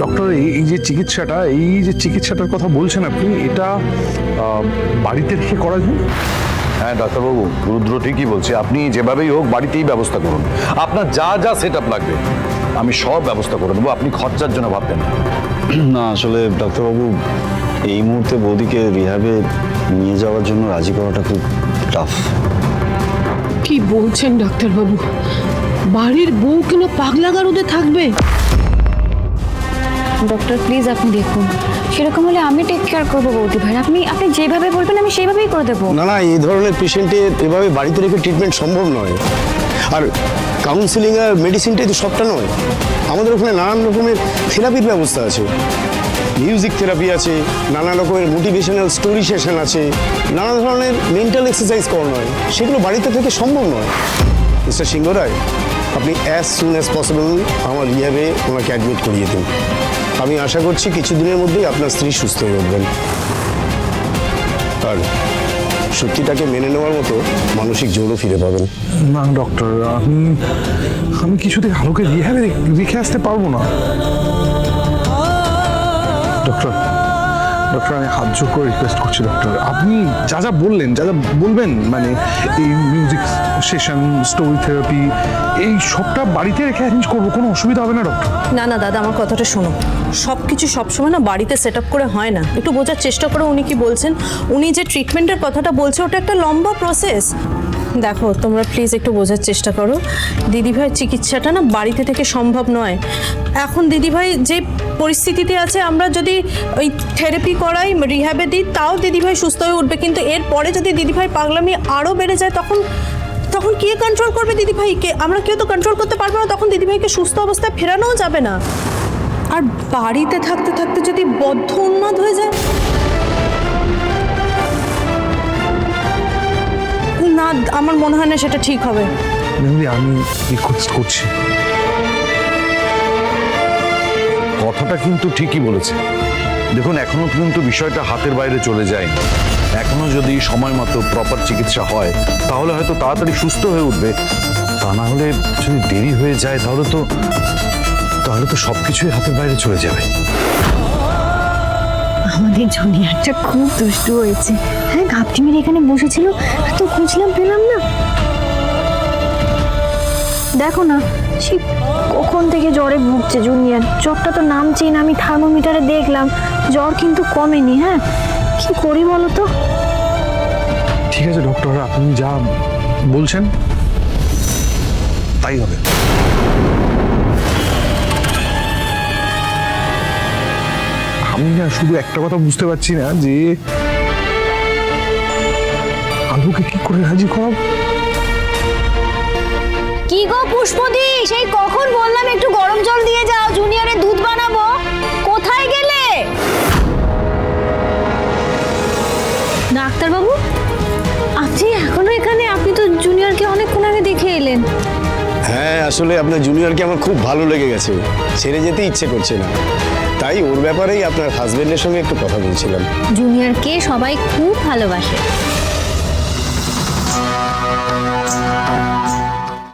Doctor এই এই যে চিকিৎসাটা এই যে চিকিৎসাটার কথা বলছেন আপনি এটা বাড়িতে রেখে করা যায়? হ্যাঁ ডাক্তারবাবু রুদ্র ঠিকই বলছে। আপনি যেভাবেই হোক বাড়িতেই ব্যবস্থা করুন। আপনার যা যা সেট আপ লাগবে আমি সব ব্যবস্থা করে দেবো। আপনি খরচার জন্য ভাববেন না। না আসলে ডাক্তারবাবু এই মুহূর্তে বৌদিকে রিহাবে নিয়ে যাওয়ার জন্য রাজি করাটা খুব টাফ কি বলছেন ডাক্তারবাবু? বাড়ির বউ কিনা পাগলা গারদে থাকবে? ডক্টর প্লিজ আপনি দেখুন। সেরকম হলে আমি টেক কেয়ার করব বৌদি ভাই। আপনি আপনি যেভাবে বলবেন, আমি সেইভাবেই করে দেবো। না না, এই ধরনের পেশেন্টের এভাবে বাড়িতে রেখে ট্রিটমেন্ট সম্ভব নয়। আর কাউন্সিলিং আর মেডিসিনটাই তো সবটা নয়। আমাদের ওখানে নানান রকমের থেরাপির ব্যবস্থা আছে। মিউজিক থেরাপি আছে, নানা রকমের মোটিভেশনাল স্টোরি সেশন আছে, নানা ধরনের মেন্টাল এক্সারসাইজ করানো হয়। সেগুলো বাড়িতে থেকে সম্ভব নয়। মিস্টার সিংহ রায় আপনি অ্যাজ সুন অ্যাজ পসিবল আমার রিহাবে ওনাকে অ্যাডমিট করিয়ে দিন। আমি আশা করছি কিছুদিনের মধ্যেই আপনার স্ত্রী সুস্থ হয়ে উঠবেন। আর সত্যিটাকে মেনে নেওয়ার মতো মানসিক জোরও ফিরে পাবেন। না ডক্টর আমি আমি কিছুতেই আলোকে রিহ্যাবে রেখে আসতে পারব না। ডক্টর ডক্টর, আমি হাত জোর করে রিকোয়েস্ট করছি, ডক্টর। আপনি যা যা বললেন, যা যা বলবেন মানে এই মিউজিক সেশন স্টোরি থেরাপি এই সবটা বাড়িতে রেখে অ্যারেঞ্জ করব, কোনো অসুবিধা হবে না, ডক্টর? না না, দাদা, আমার কথাটা শোনো। সব কিছু সবসময় না বাড়িতে সেট আপ করে হয় না। একটু বোঝার চেষ্টা করে, উনি কি বলছেন? উনি যে ট্রিটমেন্টের কথাটা বলছে, ওটা একটা লম্বা প্রসেস দেখো, তোমরা প্লিজ একটু বোঝার চেষ্টা করো। দিদিভাইয়ের চিকিৎসাটা না বাড়িতে থেকে সম্ভব নয়। এখন দিদিভাই যে পরিস্থিতিতে আছে, আমরা যদি ওই থেরাপি করাই রিহ্যাবে দিই, তাও দিদিভাই সুস্থ হয়ে উঠবে। কিন্তু এরপরে যদি দিদিভাই পাগলামি আরও বেড়ে যায়, তখন তখন কে কন্ট্রোল করবে দিদিভাইকে? আমরা কেউ তো কন্ট্রোল করতে পারব না, তখন দিদিভাইকে সুস্থ অবস্থায় ফেরানোও যাবে না। আর বাড়িতে থাকতে থাকতে যদি বদ্ধ উন্মাদ হয়ে যায় আমার মনে হয় না সেটা ঠিক হবে। আমি রিকোয়েস্ট করছি। কথাটা কিন্তু ঠিকই বলেছে। দেখুন, এখনও কিন্তু বিষয়টা হাতের বাইরে চলে যায়নি। এখনও যদি সময় মতো প্রপার চিকিৎসা হয়, তাহলে হয়তো তাড়াতাড়ি সুস্থ হয়ে উঠবে। তা না হলে যদি দেরি হয়ে যায়, তাহলে তো তাহলে তো সবকিছুই হাতের বাইরে চলে যাবে। আমাদের জুনিয়রটা খুব দুষ্টু হয়েছে। হ্যাঁ ঘাপটি মেরে এখানে বসেছিল, তো খুঁজলাম পেলাম না। দেখো না, সে কখন থেকে জ্বরে ভুগছে জুনিয়র। জ্বরটা তো নামছেই না, আমি থার্মোমিটারে দেখলাম। জ্বর কিন্তু কমেনি হ্যাঁ? কি করি বলো তো? ঠিক আছে, ডক্টর, আপনি যা বলছেন, তাই হবে। আমি না শুধু একটা কথা বুঝতে পারছি না যে আলুকে কি করে রাজি করাবো? কি গো পুষ্পদি? সেই কখন বললাম একটু গরম জল দিয়ে যাও জুনিয়রের দুধ বানাবো। কোথায় গেলে? ডাক্তারবাবু আপনি এখনও এখানে? আপনি তো জুনিয়রকে অনেকক্ষণ আগে দেখে এলেন। হ্যাঁ আসলে আপনার জুনিয়রকে আমার খুব ভালো লেগে গেছে। ছেড়ে যেতে ইচ্ছে করছে না। তাই ওর ব্যাপারেই আপনার হাজবেন্ডের সঙ্গে একটু কথা বলছিলাম। জুনিয়রকে সবাই খুব ভালোবাসে।